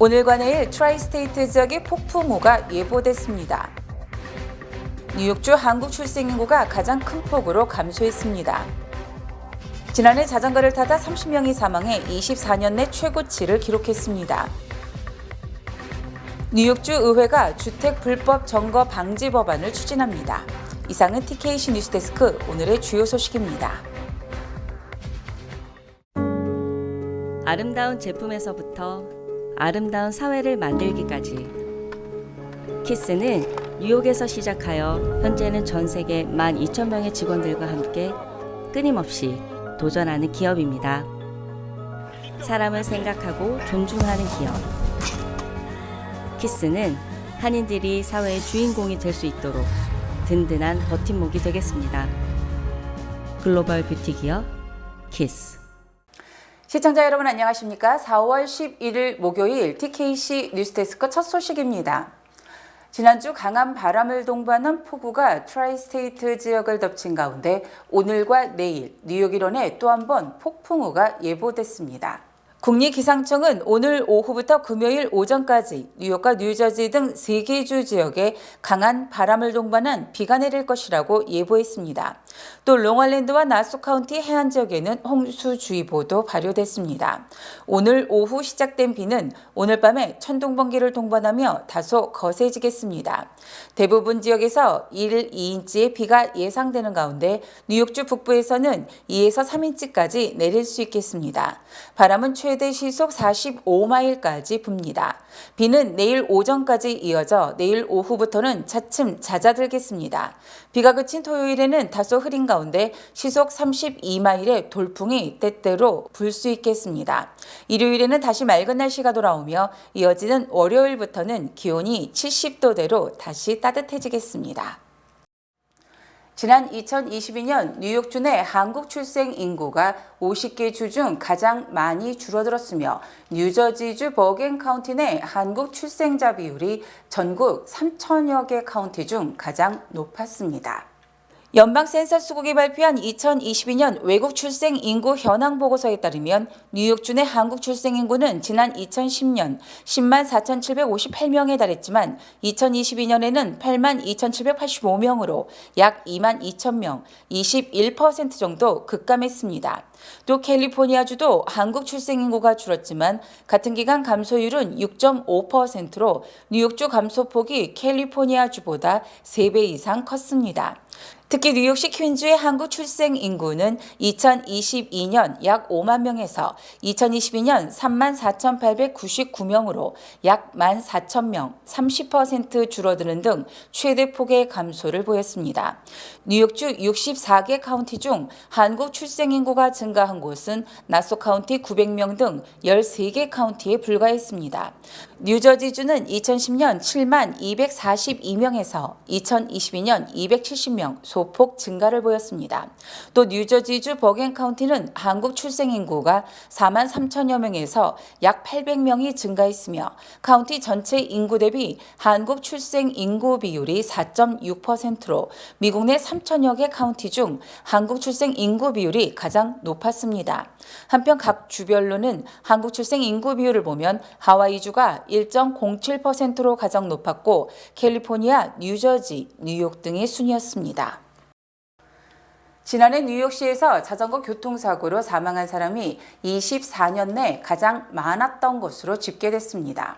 오늘과 내일 트라이스테이트 지역에 폭풍우가 예보됐습니다. 뉴욕주 한국 출생 인구가 가장 큰 폭으로 감소했습니다. 지난해 자전거를 타다 30명이 사망해 24년 내 최고치를 기록했습니다. 뉴욕주 의회가 주택 불법 점거 방지 법안을 추진합니다. 이상은 TKC 뉴스데스크 오늘의 주요 소식입니다. 아름다운 제품에서부터 아름다운 사회를 만들기까지 키스는 뉴욕에서 시작하여 현재는 전 세계 12,000명의 직원들과 함께 끊임없이 도전하는 기업입니다. 사람을 생각하고 존중하는 기업. 키스는 한인들이 사회의 주인공이 될 수 있도록 든든한 버팀목이 되겠습니다. 글로벌 뷰티 기업 키스. 시청자 여러분 안녕하십니까? 4월 11일 목요일 TKC 뉴스데스크 첫 소식입니다. 지난주 강한 바람을 동반한 폭우가 트라이스테이트 지역을 덮친 가운데 오늘과 내일 뉴욕 일원에 또 한 번 폭풍우가 예보됐습니다. 국립기상청은 오늘 오후부터 금요일 오전까지 뉴욕과 뉴저지 등 3개 주 지역에 강한 바람을 동반한 비가 내릴 것이라고 예보했습니다. 또 롱알랜드와 나소 카운티 해안 지역에는 홍수주의보도 발효됐습니다. 오늘 오후 시작된 비는 오늘 밤에 천둥 번개를 동반하며 다소 거세지겠습니다. 대부분 지역에서 1, 2인치의 비가 예상되는 가운데 뉴욕주 북부에서는 2에서 3인치까지 내릴 수 있겠습니다. 바람은 최대 시속 45마일까지 붑니다. 비는 내일 오전까지 이어져 내일 오후부터는 차츰 잦아들겠습니다. 비가 그친 토요일에는 다소 흐린 가운데 시속 32마일의 돌풍이 때때로 불 수 있겠습니다. 일요일에는 다시 맑은 날씨가 돌아오며 이어지는 월요일부터는 기온이 70도대로 다시 따뜻해지겠습니다. 지난 2022년 뉴욕주 내 한국 출생 인구가 50개 주 중 가장 많이 줄어들었으며 뉴저지주 버겐 카운티 내 한국 출생자 비율이 전국 3천여 개 카운티 중 가장 높았습니다. 연방 센서스국이 발표한 2022년 외국 출생 인구 현황 보고서에 따르면 뉴욕주 내 한국 출생 인구는 지난 2010년 10만 4,758명에 달했지만 2022년에는 8만 2,785명으로 약 2만 2천 명, 21% 정도 급감했습니다. 또 캘리포니아주도 한국 출생 인구가 줄었지만 같은 기간 감소율은 6.5%로 뉴욕주 감소폭이 캘리포니아주보다 3배 이상 컸습니다. 특히 뉴욕시 퀸즈의 한국 출생 인구는 2022년 약 5만 명에서 2022년 3만 4,899명으로 약 1만 4천 명, 30% 줄어드는 등 최대 폭의 감소를 보였습니다. 뉴욕주 64개 카운티 중 한국 출생 인구가 증가한 곳은 나소 카운티 900명 등 13개 카운티에 불과했습니다. 뉴저지주는 2010년 7만 242명에서 2022년 270명 소폭 증가를 보였습니다. 또 뉴저지주 버겐 카운티는 한국 출생 인구가 4만 3천여 명에서 약 800명이 증가했으며 카운티 전체 인구 대비 한국 출생 인구 비율이 4.6%로 미국 내 3천여 개 카운티 중 한국 출생 인구 비율이 가장 높았습니다. 한편 각 주별로는 한국 출생 인구 비율을 보면 하와이주가 1.07%로 가장 높았고 캘리포니아, 뉴저지, 뉴욕 등의 순이었습니다. 지난해 뉴욕시에서 자전거 교통사고로 사망한 사람이 24년 내 가장 많았던 것으로 집계됐습니다.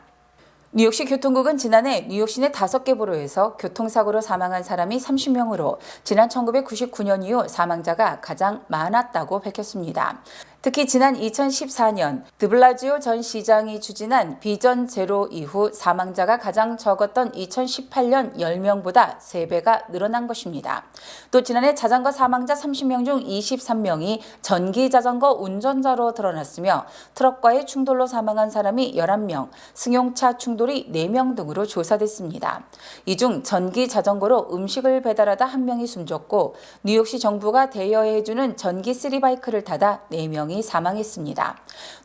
뉴욕시 교통국은 지난해 뉴욕시 내 5개 보로에서 교통사고로 사망한 사람이 30명으로 지난 1999년 이후 사망자가 가장 많았다고 밝혔습니다. 특히 지난 2014년 드블라지오 전 시장이 추진한 비전 제로 이후 사망자가 가장 적었던 2018년 10명보다 3배가 늘어난 것입니다. 또 지난해 자전거 사망자 30명 중 23명이 전기 자전거 운전자로 드러났으며 트럭과의 충돌로 사망한 사람이 11명, 승용차 충돌이 4명 등으로 조사됐습니다. 이 중 전기 자전거로 음식을 배달하다 1명이 숨졌고 뉴욕시 정부가 대여해주는 전기 쓰리바이크를 타다 4명 명이 사망했습니다.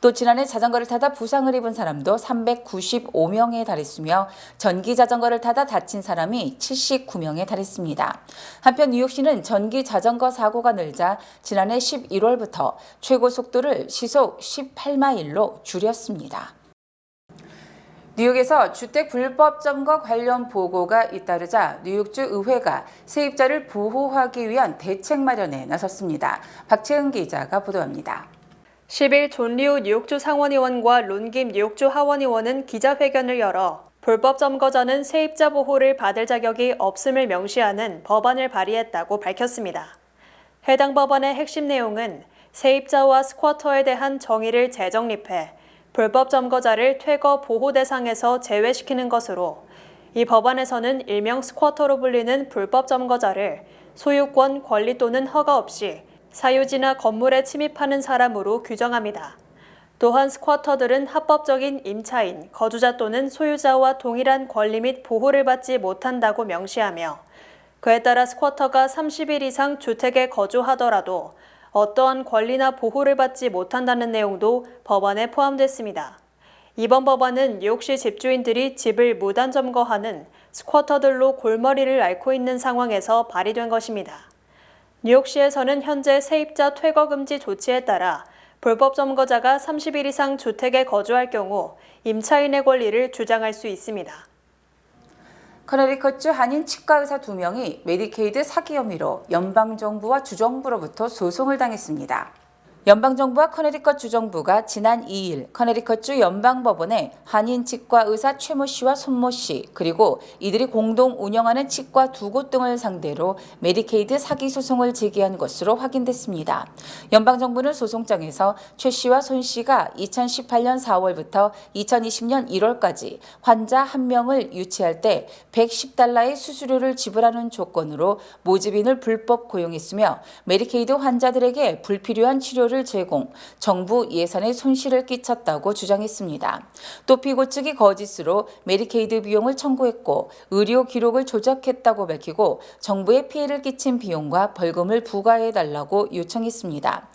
또 지난해 자전거를 타다 부상을 입은 사람도 395명에 달했으며 전기 자전거를 타다 다친 사람이 79명에 달했습니다. 한편 뉴욕시는 전기 자전거 사고가 늘자 지난해 11월부터 최고 속도를 시속 18마일로 줄였습니다. 뉴욕에서 주택 불법 점거 관련 보고가 잇따르자 뉴욕주 의회가 세입자를 보호하기 위한 대책 마련에 나섰습니다. 박채은 기자가 보도합니다. 10일 존 리우 뉴욕주 상원의원과 론김 뉴욕주 하원의원은 기자회견을 열어 불법 점거자는 세입자 보호를 받을 자격이 없음을 명시하는 법안을 발의했다고 밝혔습니다. 해당 법안의 핵심 내용은 세입자와 스쿼터에 대한 정의를 재정립해 불법 점거자를 퇴거 보호 대상에서 제외시키는 것으로 이 법안에서는 일명 스쿼터로 불리는 불법 점거자를 소유권, 권리 또는 허가 없이 사유지나 건물에 침입하는 사람으로 규정합니다. 또한 스쿼터들은 합법적인 임차인, 거주자 또는 소유자와 동일한 권리 및 보호를 받지 못한다고 명시하며 그에 따라 스쿼터가 30일 이상 주택에 거주하더라도 어떠한 권리나 보호를 받지 못한다는 내용도 법안에 포함됐습니다. 이번 법안은 뉴욕시 집주인들이 집을 무단 점거하는 스쿼터들로 골머리를 앓고 있는 상황에서 발의된 것입니다. 뉴욕시에서는 현재 세입자 퇴거 금지 조치에 따라 불법 점거자가 30일 이상 주택에 거주할 경우 임차인의 권리를 주장할 수 있습니다. 커네리컷주 한인 치과 의사 2명이 메디케이드 사기 혐의로 연방정부와 주정부로부터 소송을 당했습니다. 연방정부와 커네리컷 주정부가 지난 2일 커네리컷주 연방법원에 한인 치과 의사 최모 씨와 손모 씨 그리고 이들이 공동 운영하는 치과 두 곳 등을 상대로 메디케이드 사기 소송을 제기한 것으로 확인됐습니다. 연방정부는 소송장에서 최 씨와 손 씨가 2018년 4월부터 2020년 1월까지 환자 한 명을 유치할 때 110달러의 수수료를 지불하는 조건으로 모집인을 불법 고용했으며 메디케이드 환자들에게 불필요한 치료를 제공, 정부 예산에 손실을 끼쳤다고 주장했습니다. 또 피고 측이 거짓으로 메디케이드 비용을 청구했고 의료 기록을 조작했다고 밝히고 정부에 피해를 끼친 비용과 벌금을 부과해 달라고 요청했습니다.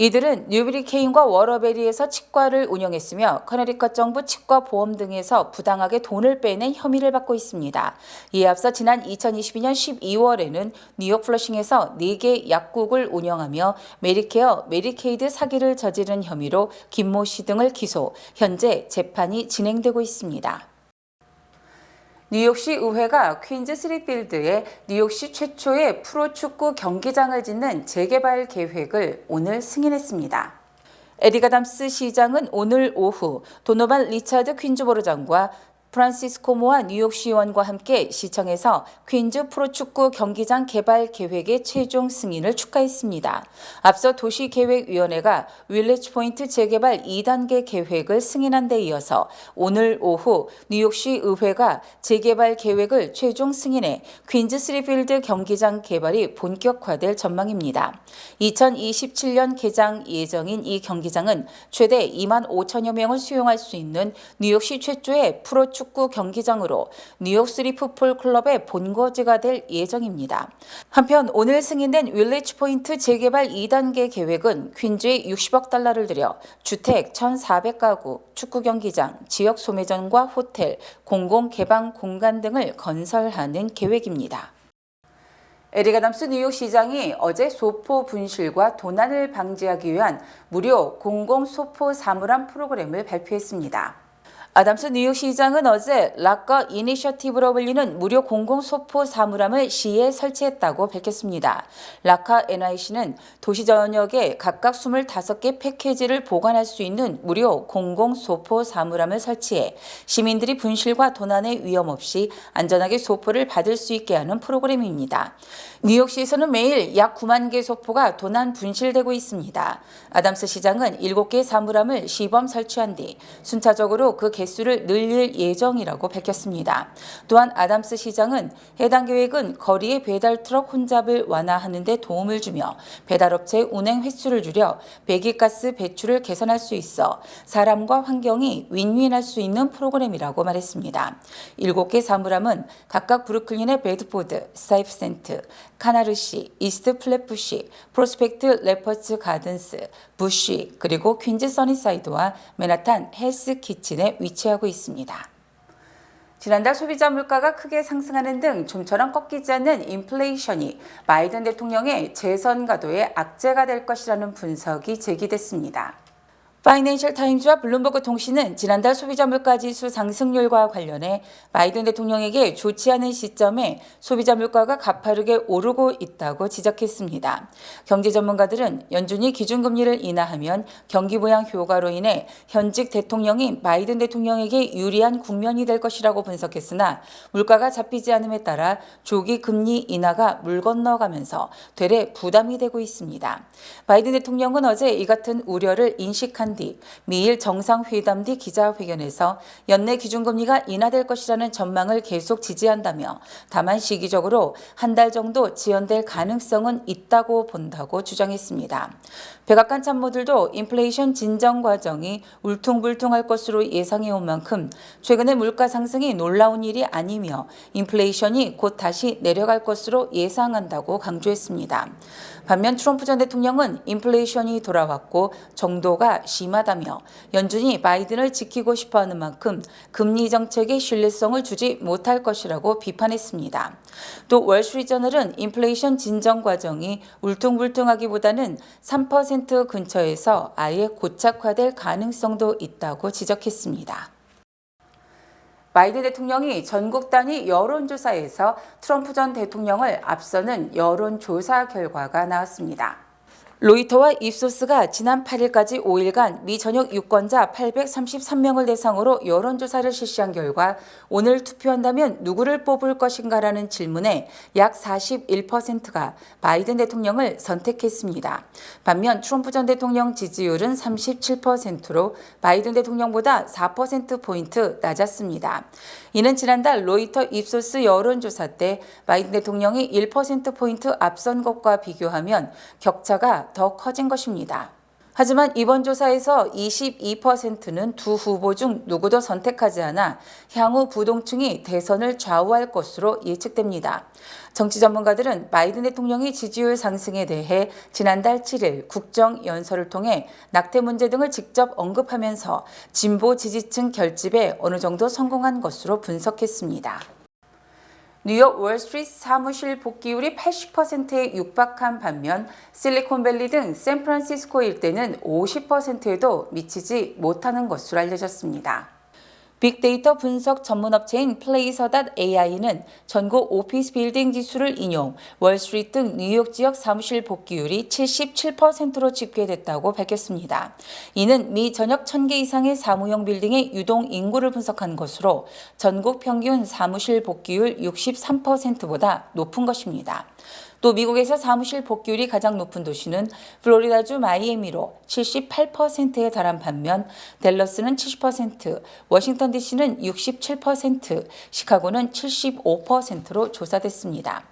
이들은 뉴비리 케인과 워러베리에서 치과를 운영했으며 커네리컷 정부 치과 보험 등에서 부당하게 돈을 빼낸 혐의를 받고 있습니다. 이에 앞서 지난 2022년 12월에는 뉴욕 플러싱에서 4개 약국을 운영하며 메리케어, 메리케이드 사기를 저지른 혐의로 김모 씨 등을 기소, 현재 재판이 진행되고 있습니다. 뉴욕시 의회가 퀸즈 스리필드에 뉴욕시 최초의 프로축구 경기장을 짓는 재개발 계획을 오늘 승인했습니다. 에리가담스 시장은 오늘 오후 도노반 리차드 퀸즈보르장과 프란시스코 모아 뉴욕 시의원과 함께 시청에서 퀸즈 프로축구 경기장 개발 계획의 최종 승인을 축하했습니다. 앞서 도시계획위원회가 윌리지 포인트 재개발 2단계 계획을 승인한 데 이어서 오늘 오후 뉴욕시 의회가 재개발 계획을 최종 승인해 퀸즈 스리필드 경기장 개발이 본격화될 전망입니다. 2027년 개장 예정인 이 경기장은 최대 2만 5천여 명을 수용할 수 있는 뉴욕시 최초의 프로 축구 경기장으로 뉴욕 스리 풋볼 클럽의 본거지가 될 예정입니다. 한편 오늘 승인된 윌리지 포인트 재개발 2단계 계획은 퀸즈에 60억 달러를 들여 주택 1,400가구, 축구 경기장, 지역 소매점과 호텔, 공공 개방 공간 등을 건설하는 계획입니다. 에리가담스 뉴욕시장이 어제 소포 분실과 도난을 방지하기 위한 무료 공공 소포 사물함 프로그램을 발표했습니다. 아담스 뉴욕시장은 어제 락거 이니셔티브로 불리는 무료 공공 소포 사물함을 시에 설치했다고 밝혔습니다. 락카 NIC는 도시 전역에 각각 25개 패키지를 보관할 수 있는 무료 공공 소포 사물함을 설치해 시민들이 분실과 도난의 위험 없이 안전하게 소포를 받을 수 있게 하는 프로그램입니다. 뉴욕시에서는 매일 약 9만 개 소포가 도난 분실되고 있습니다. 아담스 시장은 7개 사물함을 시범 설치한 뒤 순차적으로 그 개수를 늘릴 예정이라고 밝혔습니다. 또한 아담스 시장은 해당 계획은 거리의 배달 트럭 혼잡을 완화하는 데 도움을 주며 배달업체 운행 횟수를 줄여 배기가스 배출을 개선할 수 있어 사람과 환경이 윈윈할 수 있는 프로그램이라고 말했습니다. 7개 사물함은 각각 브루클린의 베드포드, 스타이프센트, 카나르시, 이스트 플랫부시, 프로스펙트 레퍼츠 가든스, 부시, 그리고 퀸즈 써니사이드와 맨하탄 헬스 키친에 위치하고 있습니다. 지난달 소비자 물가가 크게 상승하는 등 좀처럼 꺾이지 않는 인플레이션이 바이든 대통령의 재선 가도에 악재가 될 것이라는 분석이 제기됐습니다. 파이낸셜 타임즈와 블룸버그 통신은 지난달 소비자 물가 지수 상승률과 관련해 바이든 대통령에게 좋지 않은 시점에 소비자 물가가 가파르게 오르고 있다고 지적했습니다. 경제 전문가들은 연준이 기준금리를 인하하면 경기 부양 효과로 인해 현직 대통령인 바이든 대통령에게 유리한 국면이 될 것이라고 분석했으나 물가가 잡히지 않음에 따라 조기 금리 인하가 물 건너가면서 되레 부담이 되고 있습니다. 바이든 대통령은 어제 이 같은 우려를 인식한 뒤 미일 정상회담 뒤 기자회견에서 연내 기준금리가 인하될 것이라는 전망을 계속 지지한다며 다만 시기적으로 한 달 정도 지연될 가능성은 있다고 본다고 주장했습니다. 백악관 참모들도 인플레이션 진정 과정이 울퉁불퉁할 것으로 예상해 온 만큼 최근의 물가 상승이 놀라운 일이 아니며 인플레이션이 곧 다시 내려갈 것으로 예상한다고 강조했습니다. 반면 트럼프 전 대통령은 인플레이션이 돌아왔고 정도가 심하다며 연준이 바이든을 지키고 싶어 하는 만큼 금리 정책에 신뢰성을 주지 못할 것이라고 비판했습니다. 또 월스트리트저널은 인플레이션 진정 과정이 울퉁불퉁하기보다는 3% 근처에서 아예 고착화될 가능성도 있다고 지적했습니다. 바이든 대통령이 전국 단위 여론조사에서 트럼프 전 대통령을 앞서는 여론조사 결과가 나왔습니다. 로이터와 입소스가 지난 8일까지 5일간 미 전역 유권자 833명을 대상으로 여론조사를 실시한 결과 오늘 투표한다면 누구를 뽑을 것인가라는 질문에 약 41%가 바이든 대통령을 선택했습니다. 반면 트럼프 전 대통령 지지율은 37%로 바이든 대통령보다 4%포인트 낮았습니다. 이는 지난달 로이터 입소스 여론조사 때 바이든 대통령이 1%포인트 앞선 것과 비교하면 격차가 더 커진 것입니다. 하지만 이번 조사에서 22%는 두 후보 중 누구도 선택하지 않아 향후 부동층이 대선을 좌우할 것으로 예측됩니다. 정치 전문가들은 바이든 대통령의 지지율 상승에 대해 지난달 7일 국정 연설을 통해 낙태 문제 등을 직접 언급하면서 진보 지지층 결집에 어느 정도 성공한 것으로 분석했습니다. 뉴욕 월스트리트 사무실 복귀율이 80%에 육박한 반면 실리콘밸리 등 샌프란시스코 일대는 50%에도 미치지 못하는 것으로 알려졌습니다. 빅데이터 분석 전문 업체인 플레이서.ai는 전국 오피스 빌딩 지수를 인용 월스트리트 등 뉴욕 지역 사무실 복귀율이 77%로 집계됐다고 밝혔습니다. 이는 미 전역 1000개 이상의 사무용 빌딩의 유동 인구를 분석한 것으로 전국 평균 사무실 복귀율 63%보다 높은 것입니다. 또 미국에서 사무실 복귀율이 가장 높은 도시는 플로리다주 마이애미로 78%에 달한 반면 댈러스는 70%, 워싱턴 DC는 67%, 시카고는 75%로 조사됐습니다.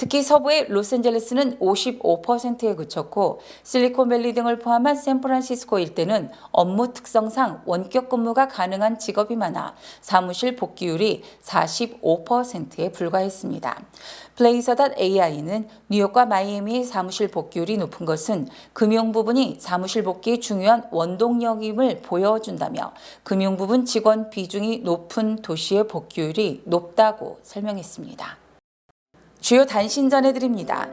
특히 서부의 로스앤젤레스는 55%에 그쳤고 실리콘밸리 등을 포함한 샌프란시스코 일대는 업무 특성상 원격 근무가 가능한 직업이 많아 사무실 복귀율이 45%에 불과했습니다. 플레이서.ai는 뉴욕과 마이애미의 사무실 복귀율이 높은 것은 금융 부분이 사무실 복귀의 중요한 원동력임을 보여준다며 금융 부분 직원 비중이 높은 도시의 복귀율이 높다고 설명했습니다. 주요 단신 전해드립니다.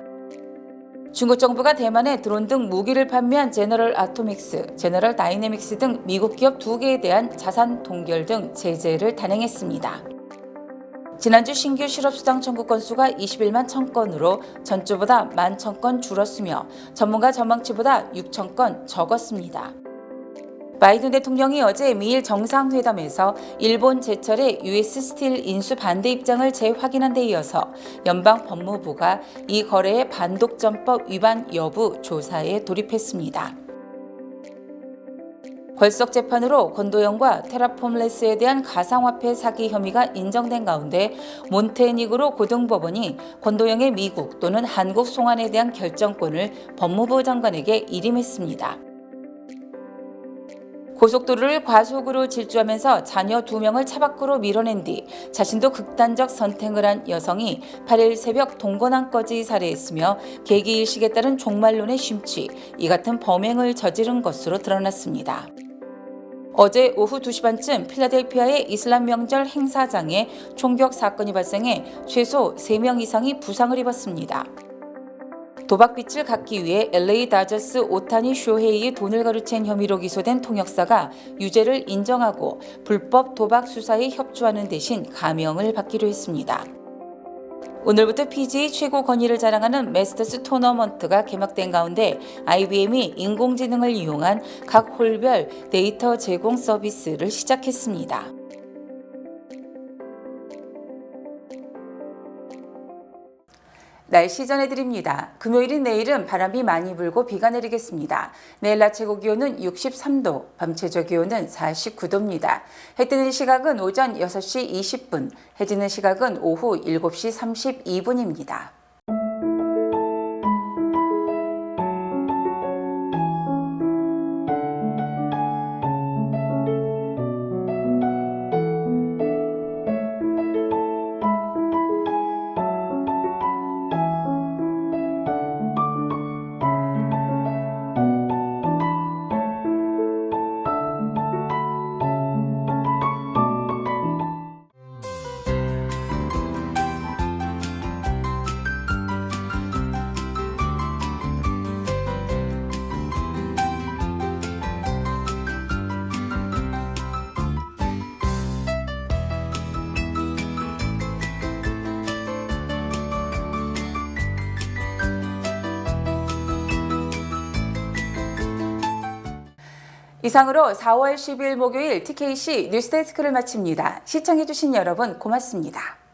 중국 정부가 대만에 드론 등 무기를 판매한 제너럴 아토믹스, 제너럴 다이내믹스 등 미국 기업 두 개에 대한 자산 동결 등 제재를 단행했습니다. 지난주 신규 실업수당 청구 건수가 21만 1000건으로 전주보다 1만 1000건 줄었으며 전문가 전망치보다 6천 건 적었습니다. 바이든 대통령이 어제 미일 정상회담에서 일본 제철의 US 스틸 인수 반대 입장을 재확인한 데 이어서 연방 법무부가 이 거래의 반독점법 위반 여부 조사에 돌입했습니다. 벌석 재판으로 권도영과 테라폼레스에 대한 가상화폐 사기 혐의가 인정된 가운데 몬테니그로 고등법원이 권도영의 미국 또는 한국 송환에 대한 결정권을 법무부 장관에게 일임했습니다. 고속도로를 과속으로 질주하면서 자녀 두 명을 차 밖으로 밀어낸 뒤 자신도 극단적 선택을 한 여성이 8일 새벽 동거남까지 살해했으며 계기일식에 따른 종말론의 심취, 이 같은 범행을 저지른 것으로 드러났습니다. 어제 오후 2시 반쯤 필라델피아의 이슬람 명절 행사장에 총격 사건이 발생해 최소 3명 이상이 부상을 입었습니다. 도박빚을 갚기 위해 LA 다저스 오타니 쇼헤이의 돈을 가로챈 혐의로 기소된 통역사가 유죄를 인정하고 불법 도박 수사에 협조하는 대신 감형을 받기로 했습니다. 오늘부터 PGA 최고 권위를 자랑하는 메스터스 토너먼트가 개막된 가운데 IBM이 인공지능을 이용한 각 홀별 데이터 제공 서비스를 시작했습니다. 날씨 전해드립니다. 금요일인 내일은 바람이 많이 불고 비가 내리겠습니다. 내일 낮 최고 기온은 63도, 밤 최저 기온은 49도입니다. 해 뜨는 시각은 오전 6시 20분, 해 지는 시각은 오후 7시 32분입니다. 이상으로 4월 10일 목요일 TKC 뉴스데스크를 마칩니다. 시청해주신 여러분 고맙습니다.